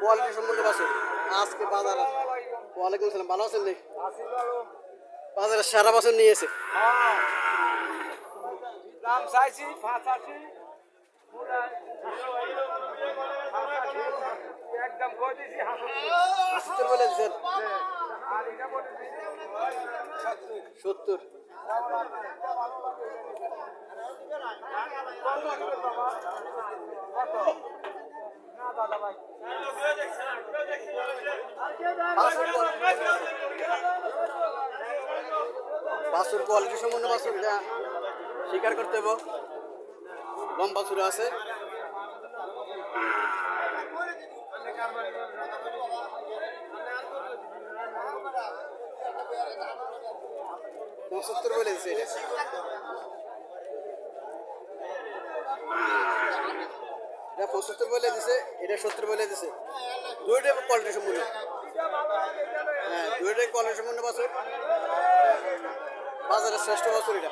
Quality সম্পর্কে বাসুর আজকে বাজার। ওয়ালাইকুম আসসালাম ভালো আছেন নি? বাজারে সারা বছর নিয়েছে দাম চাইছি পাঁচাশি একদম কই দিছি সত্তর বলে ভাই বাসুর কোয়ালিটি সম্বন্ধে বাসুর? এটা স্বীকার করতে হবে লম্বা সুরে আছে। পঁচাত্তর বলে দিচ্ছে এটা। এটা পঁচাত্তর বলে দিছে, এটা সত্তর বলে দিছে। দুইটাই কোয়ালিটি সম্পূর্ণ। হ্যাঁ দুইটাই কোয়ালিটি সম্পূর্ণ বাসুর বাজারের শ্রেষ্ঠ বছর এটা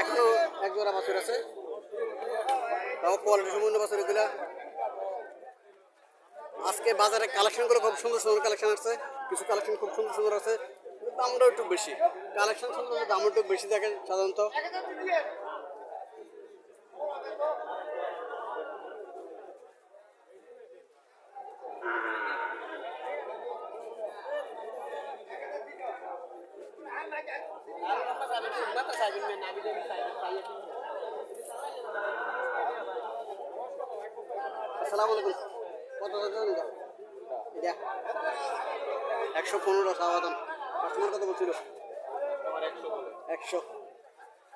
এখনও জোড়া বাছুর আছে? তাও কোয়ালিটি সম্পূর্ণ বাছুর এগুলা। আজকে বাজারে কালেকশনগুলো খুব সুন্দর সুন্দর কালেকশন আছে কিছু কালেকশন খুব সুন্দর সুন্দর আছে। দামটাও একটু বেশি। কালেকশন সুন্দর দাম একটু বেশি থাকে সাধারণত। একশো পনেরো চাওয়া দাম কাস্টমার কত বলছিল? একশো।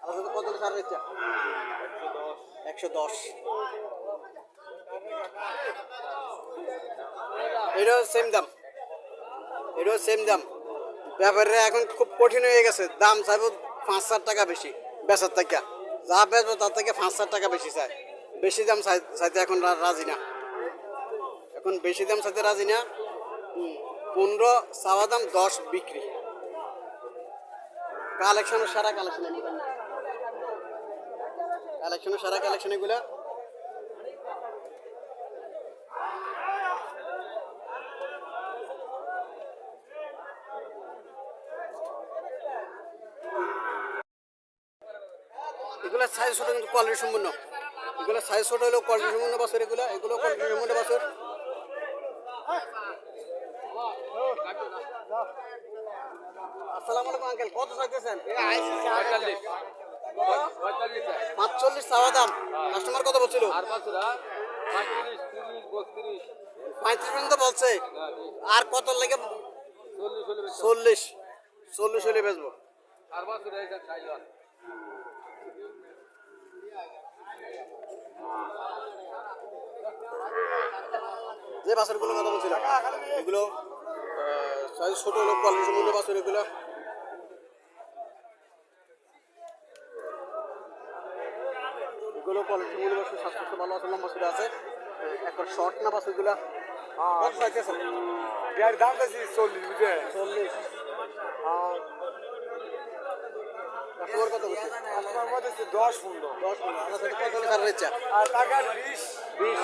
আলাদা কত সার দিচ্ছে? একশো দশ। এটাও সেম দাম। এটাও সেম দাম। ব্যাপারীরা এখন খুব কঠিন হয়ে গেছে। দাম চাইব পাঁচ হাজার টাকা বেশি বেচার থেকে। যা বেচবো তার থেকে পাঁচ হাজার টাকা বেশি চায় বেশি দাম চাই- চাইতে এখন রাজি না। এখন বেশি দাম চাইতে রাজি না। পনেরো, চাওয়া দাম দশ বিক্রি। কালেকশন সারা কালেকশন। কালেকশন সারা কালেকশন এগুলা। এগুলো সাইজ ছোট কিন্তু কোয়ালিটি সম্পূর্ণ। এগুলো সাইজ ছোট হলেও কোয়ালিটি সম্পূর্ণ বাছর এগুলো। এগুলো কোয়ালিটি সম্পূর্ণ বাছর। আসসালামু আলাইকুম আঙ্কেল। কত চাইতেছেন? পাঁচচল্লিশ চাওয়া দাম। কাস্টমার কত বলছিল? পঁয়ত্রিশ পর্যন্ত বলছে। আর কত লেগে? চল্লিশ চল্লিশ। হলে বেচবো। যে বাছরগুলো কথা বলছিল এগুলো ছোট হলো কোয়ালিটি সম্পূর্ণ বাছর এগুলো। এগুলো কোয়ালিটি স্বাস্থ্য ভালো আছে লম্বা ছিল আছে। এখন শর্ট না দাম চাইছি চল্লিশ বুঝে চল্লিশ। কাস্টমার কত বলছে আপনার মধ্যে দশ পনেরো দশ পনেরো আমার সাথে কত বিশ। বিশ।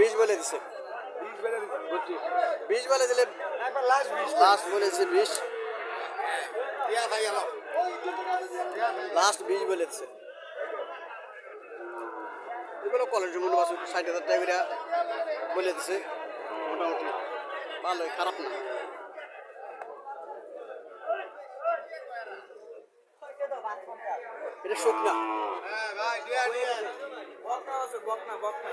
বিশ বলে দিছে। বিশ বলে দিলে লাস্ট বলেছে বিশ লাস্ট বিশ। বলেছে এগুলো কলেজ মনে বাসু ষাট হাজার টাকা বলে দিছে। মোটামুটি ভালোই খারাপ না। এটা শুকনা। হ্যাঁ ভাই বকনা আছে বকনা বকনা।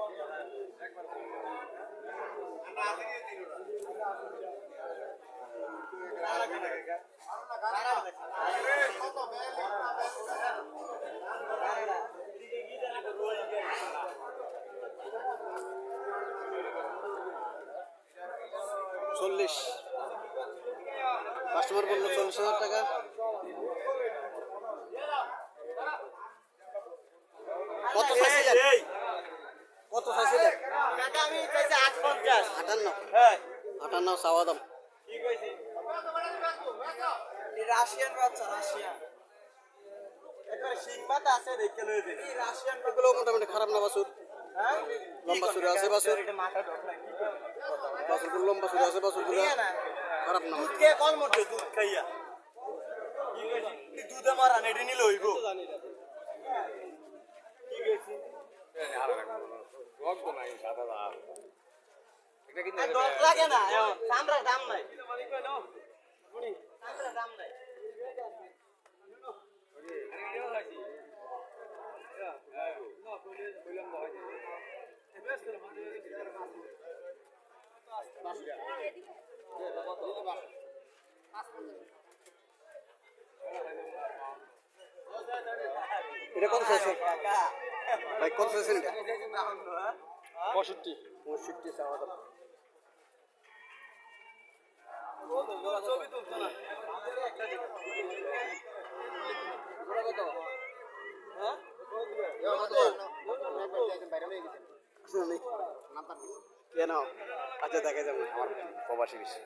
চল্লিশ। কাস্টমার বলল চল্লিশ হাজার টাকা কত চাইছিলেন কত চাইছিলেন আমি চাইছি আট পঞ্চাশ। আটান্ন। হ্যাঁ। আটান্ন চাওয়া দাম রাশিয়ান বাচ্চা রাশিয়ান। আছে মোটামুটি খারাপ না বাসুর হ্যাঁ? লম্বা সুরে আছে করে বাসুরগুলো লম্বা সুরে আছে না? খারাপ না দুধ খেয়ে কল মরছে দুধ খাইয়া। দুধে মারা নেডি নিল হইব। কি গেছি দশ লাগে না চামড়ার দাম নাই। চামড়ার দাম নাই। এটা কত চাইছেন ভাই কত চাইছেন এটা? পঁয়ষট্টি। পঁয়ষট্টি চাওয়া দাম ছবি তুলতো না হ্যাঁ আছে না নেই? কেন আচ্ছা দেখা যাবে প্রবাসী বেশি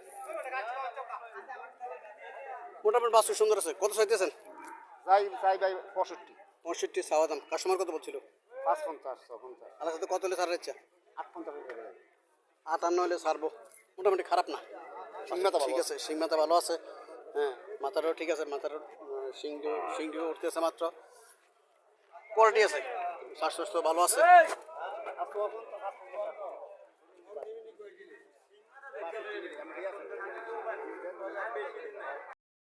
মোটামুটি বাসুর সুন্দর আছে কত চাইতেছেন চাই চাই ভাই পঁয়ষট্টি পঁয়ষট্টি চাওয়া দাম কাস্টমার কত বলছিল পাঁচ পঞ্চাশ ছ পঞ্চাশ আমার সাথে কত হলে ছাড়ার ইচ্ছা আট পঞ্চাশ আটান্ন হলে ছাড়বো। মোটামুটি খারাপ না। সিংমাথা ঠিক আছে মাথা ভালো আছে। হ্যাঁ মাথাটাও ঠিক আছে মাথার শিংটিও শিংটিও উঠতেছে মাত্র। কোয়ালিটি আছে স্বাস্থ্য ভালো আছে।